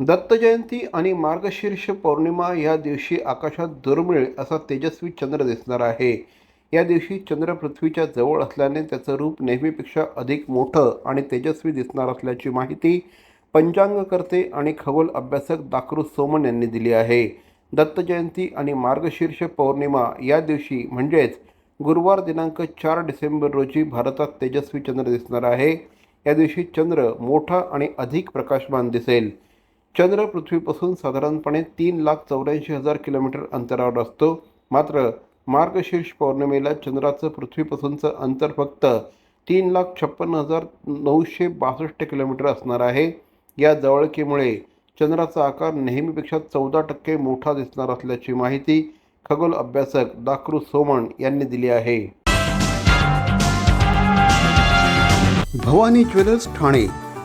दत्त जयंती आणि मार्गशीर्ष पौर्णिमा या दिवशी आकाशात दुर्मिळ असा तेजस्वी चंद्र दिसणार आहे. या दिवशी चंद्र पृथ्वीच्या जवळ असल्याने त्याचं रूप नेहमीपेक्षा अधिक मोठं आणि तेजस्वी दिसणार असल्याची माहिती पंचांगकर्ते आणि खगोल अभ्यासक दाकरू सोमन यांनी दिली आहे. दत्त जयंती आणि मार्गशीर्ष पौर्णिमा या दिवशी म्हणजेच गुरुवार दिनांक चार डिसेंबर रोजी भारतात तेजस्वी चंद्र दिसणार आहे. या दिवशी चंद्र मोठा आणि अधिक प्रकाशमान दिसेल. चंद्र पृथ्वीपासून साधारणपणे तीन लाख चौऱ्याऐंशी हजार किलोमीटर अंतरावर असतो. मात्र मार्गशीर्ष पौर्णिमेला चंद्राचं पृथ्वीपासूनचं अंतर फक्त तीन लाख छप्पन्न हजार नऊशे बासष्ट किलोमीटर असणार आहे. या जवळकीमुळे चंद्राचा आकार नेहमीपेक्षा चौदा टक्के मोठा दिसणार असल्याची माहिती खगोल अभ्यासक दाकरू सोमण यांनी दिली आहे. भवानी ज्वेलर्स ठाणे